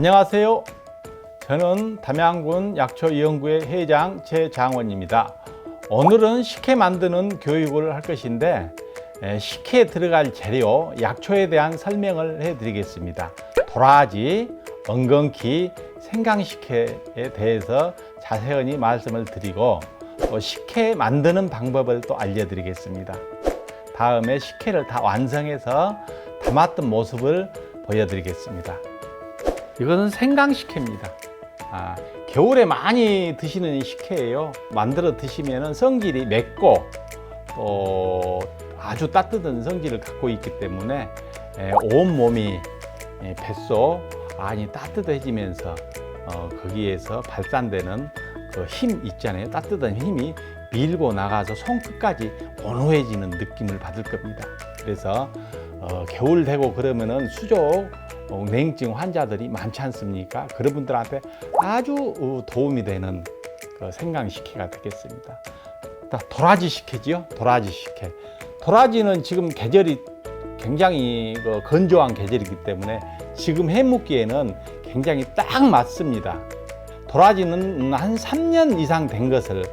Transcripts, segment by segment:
안녕하세요. 저는 담양군 약초이연구회 회장 최장원입니다. 오늘은 식혜 만드는 교육을 할 것인데 에, 식혜에 들어갈 재료, 약초에 대한 설명을 해드리겠습니다. 도라지, 엉겅퀴, 생강식혜에 대해서 자세히 말씀을 드리고 또 식혜 만드는 방법을 또 알려드리겠습니다. 다음에 식혜를 다 완성해서 담았던 모습을 보여드리겠습니다. 이것은 생강식혜입니다. 아, 겨울에 많이 드시는 이 식혜예요. 만들어 드시면 성질이 맵고 또 아주 따뜻한 성질을 갖고 있기 때문에 에, 온 몸이 에, 뱃속 안이 따뜻해지면서 어, 거기에서 발산되는 그 힘 있잖아요. 따뜻한 힘이 밀고 나가서 손끝까지 온화해지는 느낌을 받을 겁니다. 그래서 어, 겨울 되고 그러면은 수족 어, 냉증 환자들이 많지 않습니까? 그런 분들한테 아주 어, 도움이 되는 그 생강식혜가 되겠습니다. 다 도라지 식혜지요. 도라지 식혜. 도라지는 지금 계절이 굉장히 그 건조한 계절이기 때문에 지금 해묵기에는 굉장히 딱 맞습니다. 도라지는 한 3년 이상 된 것을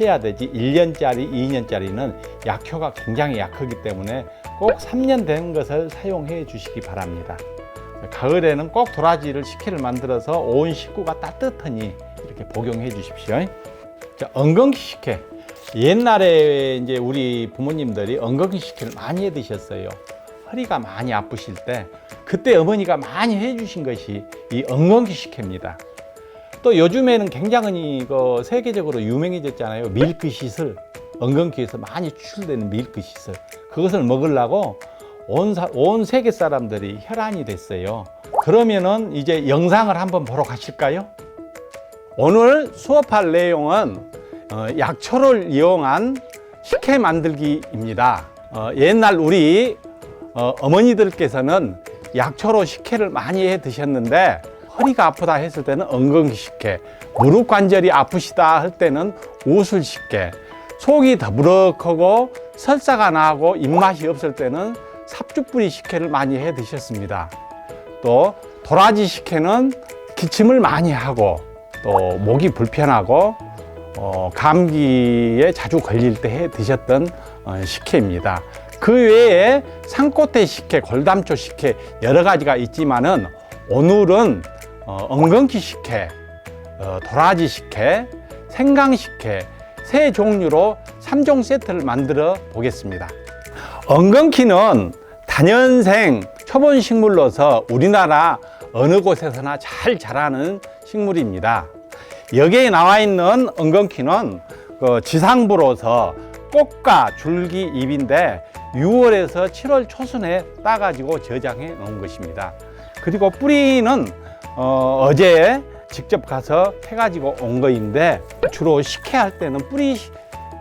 해야 되지 1년짜리, 2년짜리는 약효가 굉장히 약하기 때문에 꼭 3년 된 것을 사용해 주시기 바랍니다. 가을에는 꼭 도라지를 식혜를 만들어서 온 식구가 따뜻하니 이렇게 복용해 주십시오. 자, 엉겅퀴 식혜. 옛날에 이제 우리 부모님들이 엉겅퀴 식혜를 많이 해 드셨어요. 허리가 많이 아프실 때 그때 어머니가 많이 해 주신 것이 이 엉겅퀴 식혜입니다. 또 요즘에는 굉장히 그 세계적으로 유명해졌잖아요. 밀크 시슬. 엉겅퀴에서 많이 추출되는 밀크 시슬. 그것을 먹으려고 온, 사- 온 세계 사람들이 혈안이 됐어요. 그러면은 이제 영상을 한번 보러 가실까요? 오늘 수업할 내용은 어, 약초를 이용한 식혜 만들기입니다. 어, 옛날 우리 어, 어머니들께서는 약초로 식혜를 많이 해 드셨는데 허리가 아프다 했을 때는 엉겅퀴 식혜, 무릎 관절이 아프시다 할 때는 우술 식혜, 속이 더부룩하고 설사가 나고 입맛이 없을 때는 삽주뿌리 식혜를 많이 해 드셨습니다. 또 도라지 식혜는 기침을 많이 하고 또 목이 불편하고 어, 감기에 자주 걸릴 때 해 드셨던 어, 식혜입니다. 그 외에 산꽃대 식혜, 골담초 식혜 여러 가지가 있지만은 오늘은 어, 엉겅퀴 식혜, 어, 도라지 식혜, 생강 식혜 세 종류로 삼종 세트를 만들어 보겠습니다. 엉겅퀴는 단연생 초본 식물로서 우리나라 어느 곳에서나 잘 자라는 식물입니다. 여기에 나와 있는 엉겅퀴는 그 지상부로서 꽃과 줄기 잎인데 6월에서 7월 초순에 따가지고 저장해 놓은 것입니다. 그리고 뿌리는 어, 어제 직접 가서 해가지고 온 거인데 주로 식혜 할 때는 뿌리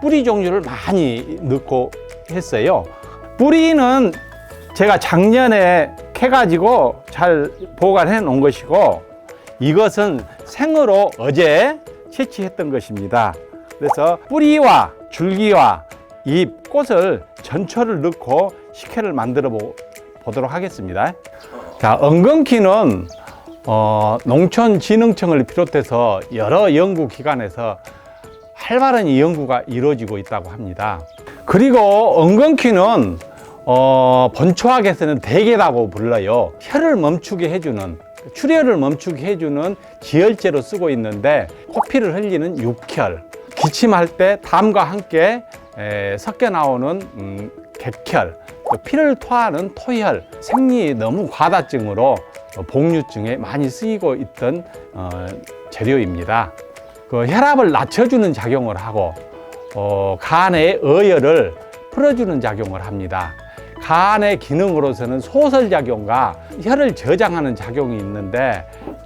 뿌리 종류를 많이 넣고 했어요. 뿌리는 제가 작년에 캐가지고 잘 보관해 놓은 것이고 이것은 생으로 어제 채취했던 것입니다. 그래서 뿌리와 줄기와 잎, 꽃을 전초를 넣고 식혜를 만들어 보, 보도록 하겠습니다. 자, 엉겅퀴는 어, 농촌진흥청을 비롯해서 여러 연구기관에서 활발한 이 연구가 이루어지고 있다고 합니다. 그리고 엉겅퀴는 어, 본초학에서는 대게라고 불러요. 혈을 멈추게 해주는 출혈을 멈추게 해주는 지혈제로 쓰고 있는데 코피를 흘리는 육혈, 기침할 때 담과 함께 에, 섞여 나오는 음, 객혈, 또 피를 토하는 토혈, 생리 너무 과다증으로 어, 복류증에 많이 쓰이고 있던 어, 재료입니다. 그 혈압을 낮춰주는 작용을 하고 어, 간의 어혈을 풀어주는 작용을 합니다. 간의 기능으로서는 소설작용과 혈을 저장하는 작용이 있는데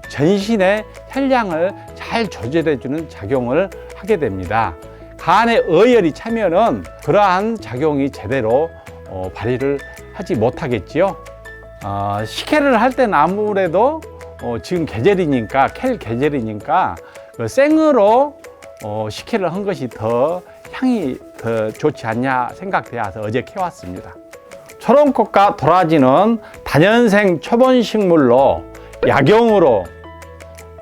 전신의 혈량을 잘 조절해주는 작용을 하게 됩니다. 간의 어혈이 차면은 그러한 작용이 제대로 어, 발휘를 하지 못하겠지요. 어, 식혜를 할 때는 아무래도 어, 지금 계절이니까 캘 계절이니까 그 생으로 어, 식혜를 한 것이 더 향이 더 좋지 않냐 생각되어서 어제 캐왔습니다. 초롱꽃과 도라지는 단연생 초본 식물로 약용으로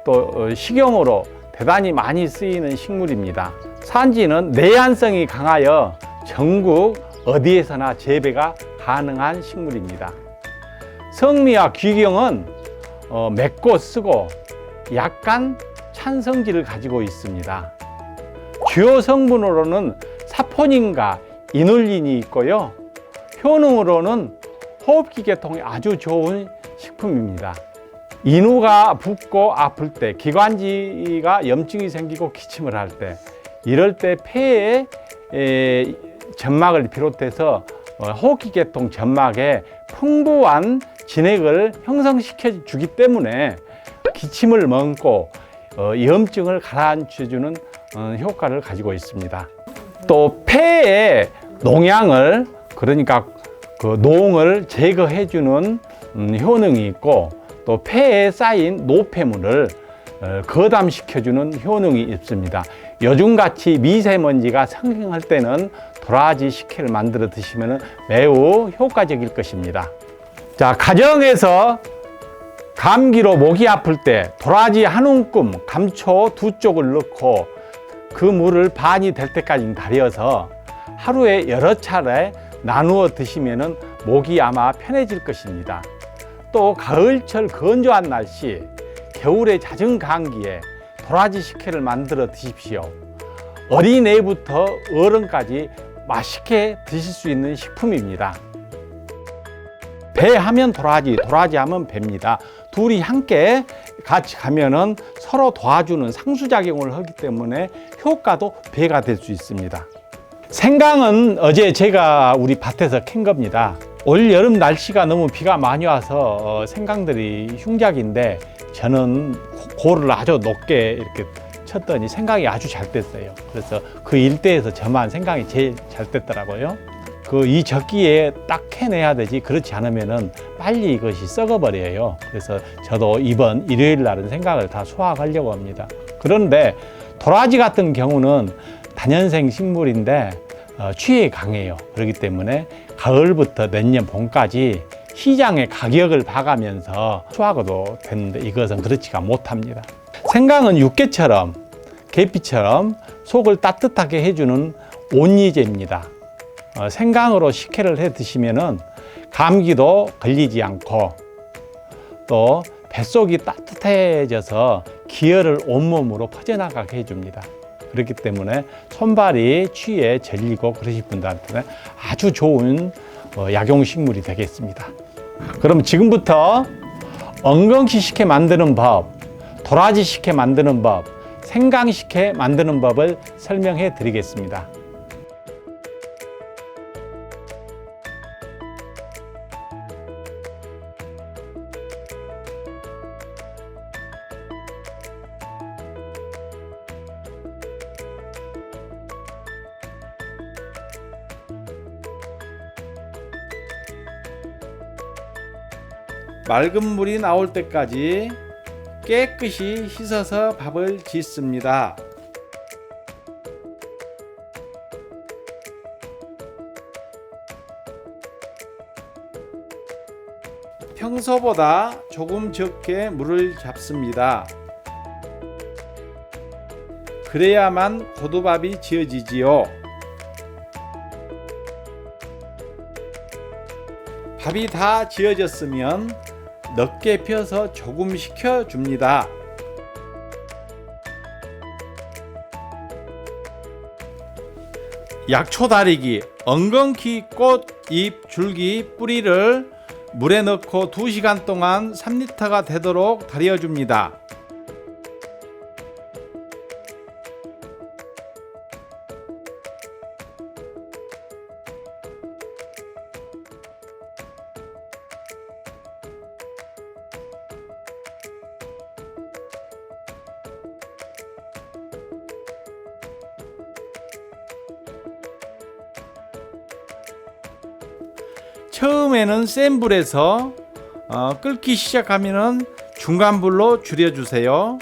또 어, 식용으로 대단히 많이 쓰이는 식물입니다. 산지는 내한성이 강하여 전국 어디에서나 재배가 가능한 식물입니다. 성미와 귀경은 어, 맵고 쓰고 약간 찬성질을 가지고 있습니다. 주요 성분으로는 사포닌과 이눌린이 있고요. 효능으로는 호흡기 계통에 아주 좋은 식품입니다. 인후가 붓고 아플 때, 기관지가 염증이 생기고 기침을 할 때, 이럴 때 폐에 에, 점막을 비롯해서 어, 호흡기 계통 점막에 풍부한 진액을 형성시켜 주기 때문에 기침을 멈고 어, 염증을 가라앉혀주는 어, 효과를 가지고 있습니다. 또 폐에 농양을 그러니까 그 농을 제거해 주는 음, 효능이 있고 또 폐에 쌓인 노폐물을 어, 거담시켜 주는 효능이 있습니다. 요즘같이 미세먼지가 상행할 때는 도라지 식혜를 만들어 드시면 매우 효과적일 것입니다. 자, 가정에서 감기로 목이 아플 때 도라지 한 움큼, 감초 두 쪽을 넣고 그 물을 반이 될 때까지 달여서 하루에 여러 차례 나누어 드시면 목이 아마 편해질 것입니다. 또 가을철 건조한 날씨, 겨울에 잦은 감기에 도라지 식혜를 만들어 드십시오. 어린애부터 어른까지 맛있게 드실 수 있는 식품입니다. 배 하면 도라지, 도라지 하면 배입니다. 둘이 함께 같이 가면은 서로 도와주는 상수작용을 하기 때문에 효과도 배가 될 수 있습니다. 생강은 어제 제가 우리 밭에서 캔 겁니다. 올 여름 날씨가 너무 비가 많이 와서 어, 생강들이 흉작인데 저는 고를 아주 높게 이렇게 쳤더니 생강이 아주 잘 됐어요. 그래서 그 일대에서 저만 생강이 제일 잘 됐더라고요. 그 이 적기에 딱 캐내야 되지 그렇지 않으면은 빨리 이것이 썩어버려요. 그래서 저도 이번 일요일 날은 생강을 다 수확하려고 합니다. 그런데 도라지 같은 경우는 단연생 식물인데 어, 취에 강해요. 그렇기 때문에 가을부터 내년 봄까지 시장의 가격을 봐가면서 수확도 됐는데 이것은 그렇지가 못합니다. 생강은 육개처럼 계피처럼 속을 따뜻하게 해주는 온리제입니다. 어, 생강으로 식혜를 해 드시면은 감기도 걸리지 않고 또 뱃속이 따뜻해져서 기혈을 온몸으로 퍼져나가게 해줍니다. 그렇기 때문에 손발이 취에 절리고 그러실 분들한테는 아주 좋은 어, 약용식물이 되겠습니다. 그럼 지금부터 엉겅시 식혜 만드는 법, 도라지 식혜 만드는 법, 생강 식혜 만드는 법을 설명해 드리겠습니다. 맑은 물이 나올 때까지 깨끗이 씻어서 밥을 짓습니다. 평소보다 조금 적게 물을 잡습니다. 그래야만 고두밥이 지어지지요. 밥이 다 지어졌으면 넓게 펴서 조금 식혀 줍니다. 약초 다리기, 엉겅퀴 꽃, 잎, 줄기, 뿌리를 물에 넣고 2시간 동안 3리터가 되도록 달여 줍니다. 처음에는 센 불에서 어, 끓기 시작하면은 중간 불로 줄여주세요.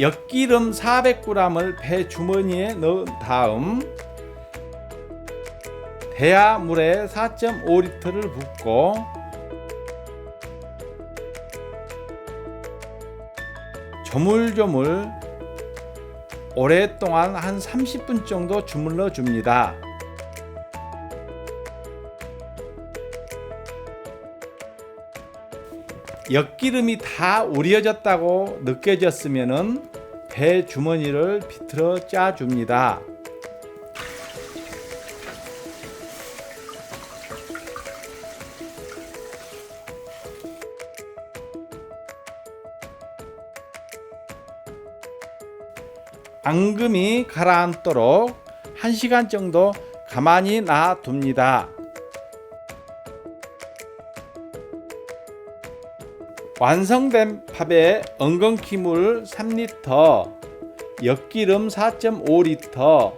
엿기름 400g을 배 주머니에 넣은 다음 대야 물에 4.5리터를 붓고 조물조물 오랫동안 한 30분 정도 주물러 줍니다. 엿기름이 다 우려졌다고 느껴졌으면은 배 주머니를 비틀어 짜 줍니다. 앙금이 가라앉도록 1시간 정도 가만히 놔둡니다. 완성된 팝에 엉겅퀴물 3리터, 엿기름 4.5리터,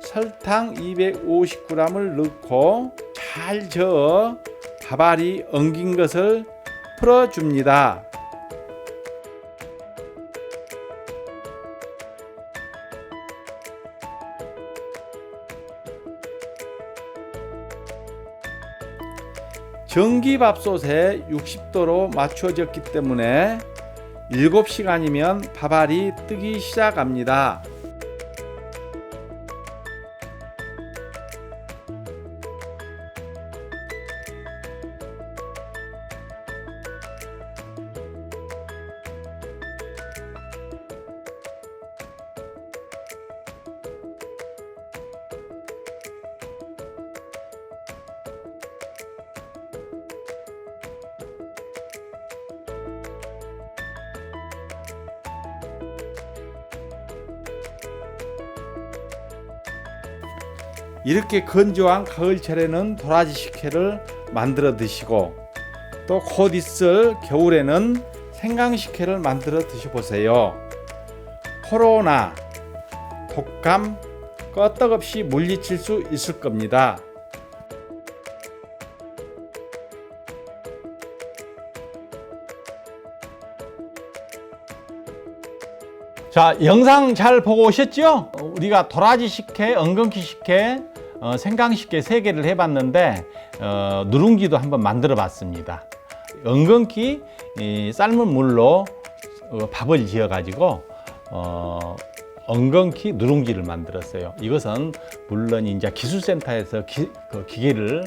설탕 250g을 넣고 잘 저어 밥알이 엉긴 것을 풀어줍니다. 전기밥솥에 60도로 맞춰졌기 때문에 7시간이면 밥알이 뜨기 시작합니다. 이렇게 건조한 가을철에는 도라지 식혜를 만들어 드시고 또 곧 있을 겨울에는 생강 식혜를 만들어 드셔보세요. 코로나, 독감 끄떡없이 물리칠 수 있을 겁니다. 자, 영상 잘 보고 오셨죠? 어, 우리가 도라지 식혜, 엉겅퀴 식혜, 어, 생강 식혜 세 개를 해봤는데 어, 누룽지도 한번 만들어 봤습니다. 엉겅퀴 이, 삶은 물로 어, 밥을 지어 가지고 어, 엉겅퀴 누룽지를 만들었어요. 이것은 물론 이제 기술센터에서 기, 그 기계를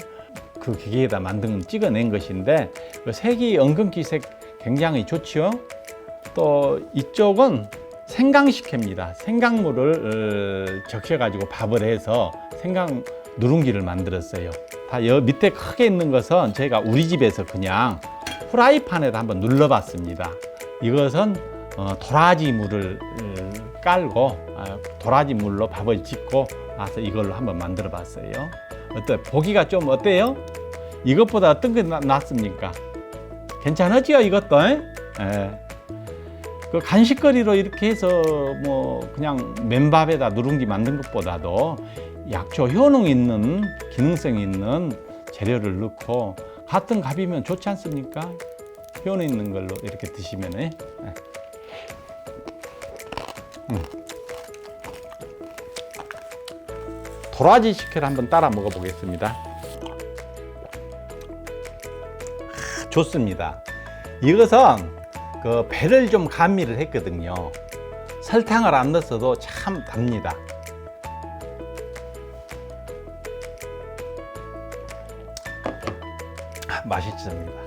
그 기계에다 만든 건 찍어낸 것인데 그 색이 엉겅퀴 색 굉장히 좋지요. 또 이쪽은 생강식혜입니다. 생강물을 어, 적셔가지고 밥을 해서 생강 누룽지를 만들었어요. 다 여 밑에 크게 있는 것은 제가 우리 집에서 그냥 후라이팬에다 한번 눌러봤습니다. 이것은 어, 도라지 물을 어, 깔고 아, 도라지 물로 밥을 짓고 나서 이걸로 한번 만들어 봤어요. 어때? 보기가 좀 어때요? 이것보다 어떤 게 나- 낫습니까? 괜찮았지요, 이것도? 에? 예. 그 간식거리로 이렇게 해서 뭐 그냥 맨밥에다 누룽지 만든 것보다도 약초 효능 있는 기능성 있는 재료를 넣고 같은 값이면 좋지 않습니까? 효능 있는 걸로 이렇게 드시면 예. 음. 도라지 식혜를 한번 따라 먹어보겠습니다. 아, 좋습니다. 이것은 그 배를 좀 감미를 했거든요. 설탕을 안 넣었어도 참 답니다. 아, 맛있습니다.